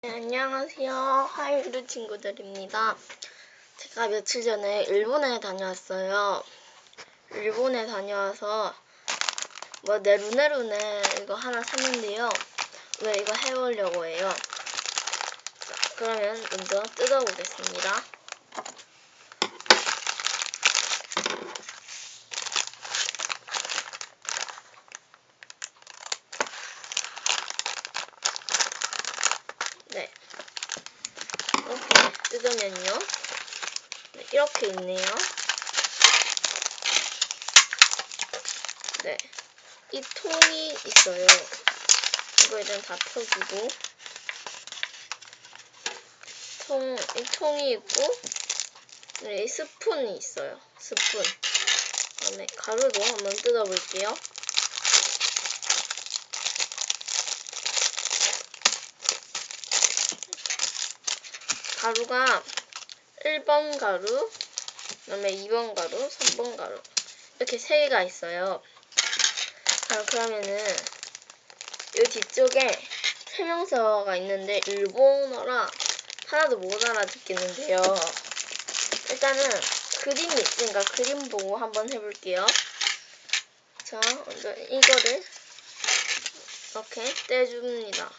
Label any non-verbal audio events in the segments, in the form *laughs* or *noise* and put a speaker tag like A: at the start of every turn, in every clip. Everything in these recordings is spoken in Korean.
A: 네, 안녕하세요. 하이루 친구들입니다. 제가 며칠 전에 일본에 다녀왔어요. 일본에 다녀와서 뭐 네루네루네 이거 하나 샀는데요. 왜 이거 해보려고 해요. 자, 그러면 먼저 뜯어보겠습니다. 네. 뜯으면요. 네, 이렇게 있네요. 네. 이 통이 있어요. 이거 일단 다 펴주고. 통, 이 통이 있고, 네, 이 스푼이 있어요. 스푼. 그다음에 가루도 한번 뜯어볼게요. 가루가 1번 가루, 그다음에 2번 가루, 3번 가루 이렇게 세 개가 있어요. 자, 그러면은 이 뒤쪽에 설명서가 있는데 일본어라 하나도 못 알아듣겠는데요. 일단은 그림이 있으니까 그림 보고 한번 해볼게요. 자, 먼저 이거를 이렇게 떼줍니다.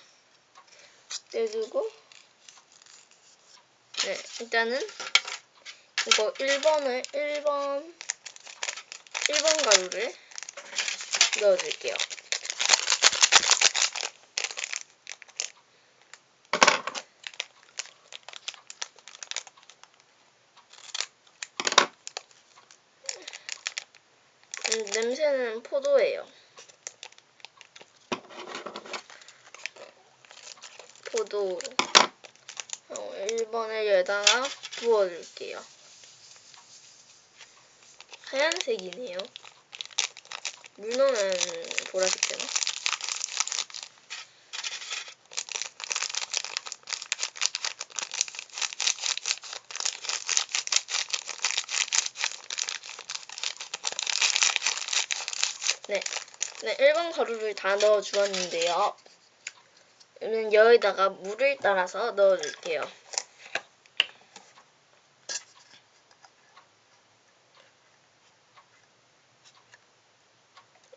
A: 떼주고 네, 일단은 이거 1번을 1번 1번 가루를 넣어줄게요. 음, 냄새는 포도예요. 포도 어, 1번을 여기다가 부어줄게요. 하얀색이네요. 물 넣으면 보라색 되나? 네. 네, 1번 가루를 다 넣어 주었는데요. 저는 여기다가 물을 따라서 넣어줄게요.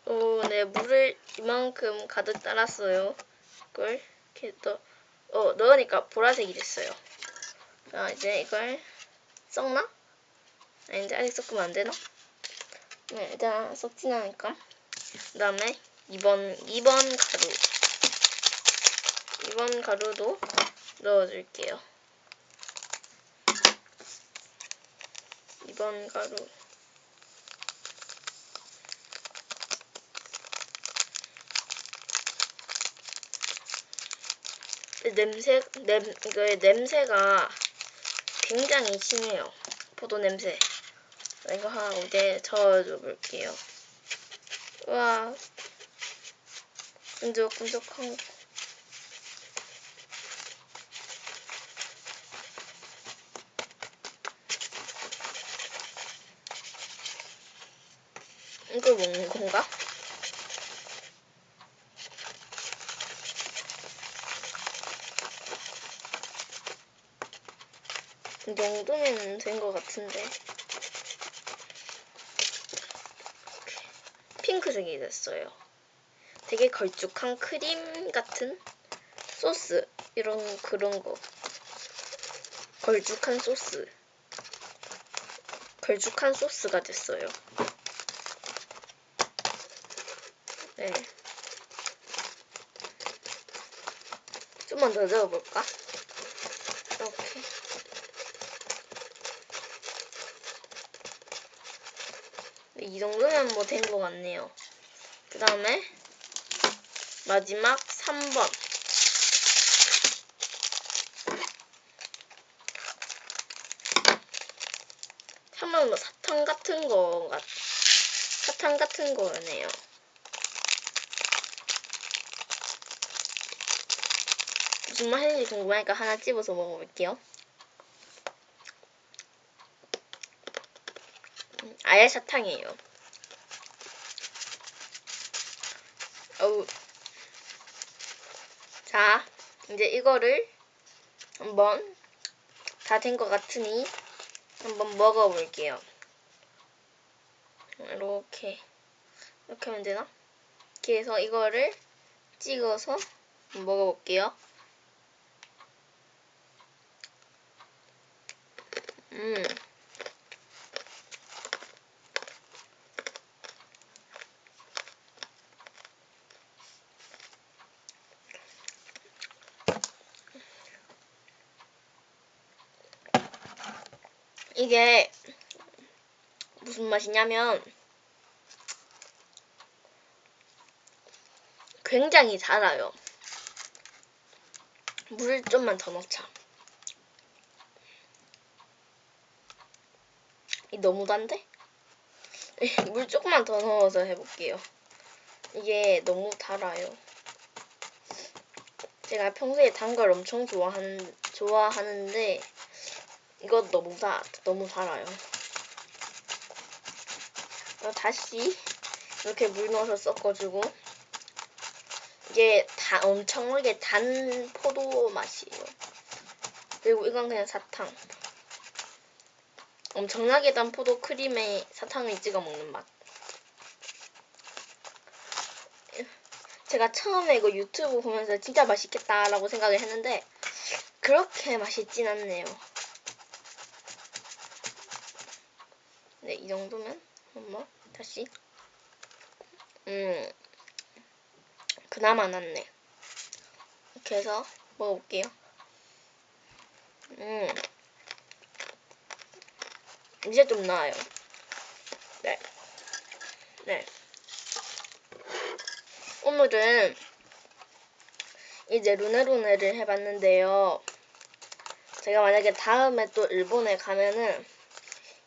A: 오, 네, 물을 이만큼 가득 따랐어요. 이걸 이렇게 넣, 어, 넣으니까 보라색이 됐어요. 자, 이제 이걸 섞나? 아닌데, 아직 섞으면 안 되나? 네, 일단 섞진 않으니까. 그 다음에 2번, 2번 가루. 2번 가루도 넣어줄게요. 2번 가루. 냄새, 냄, 이거의 냄새가 굉장히 심해요. 포도 냄새. 이거 하고 이제 저어줘 볼게요. 와, 끈적끈적한 거. 이걸 먹는 건가? 이 정도면 된 것 같은데. 핑크색이 됐어요. 되게 걸쭉한 크림 같은 소스. 이런 그런 거. 걸쭉한 소스. 걸쭉한 소스가 됐어요. 네. 좀만 더 넣어볼까? 이렇게. 네, 이 정도면 뭐 된 것 같네요. 그 다음에 마지막 3번. 삼번뭐 사탕 같은 거 같, 사탕 같은 거네요. 무슨 맛인지 궁금하니까 하나 집어서 먹어볼게요. 음, 아예 사탕이에요. 어우. 자, 이제 이거를 한번 다 된 것 같으니 한번 먹어볼게요. 이렇게 이렇게 하면 되나? 이렇게 해서 이거를 찍어서 먹어볼게요. 음. 이게 무슨 맛이냐면 굉장히 달아요. 물 좀만 더 넣자. 너무 단데? *laughs* 물 조금만 더 넣어서 해볼게요. 이게 너무 달아요. 제가 평소에 단 걸 엄청 좋아하는 좋아하는데 이거 너무 다 너무 달아요. 어, 다시 이렇게 물 넣어서 섞어주고 이게 다 엄청나게 단 포도 맛이에요. 그리고 이건 그냥 사탕. 엄청나게 단 포도 크림에 사탕을 찍어 먹는 맛. 제가 처음에 이거 유튜브 보면서 진짜 맛있겠다라고 생각을 했는데 그렇게 맛있진 않네요. 네, 이 정도면 한번 다시 음 그나마 낫네. 이렇게 해서 먹어볼게요. 음 이제 좀 나아요. 네, 네. 오늘은 이제 루네루네를 해봤는데요. 제가 만약에 다음에 또 일본에 가면은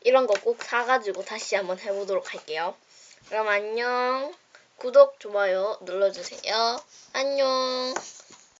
A: 이런 거 꼭 사가지고 다시 한번 해보도록 할게요. 그럼 안녕. 구독, 좋아요 눌러주세요. 안녕.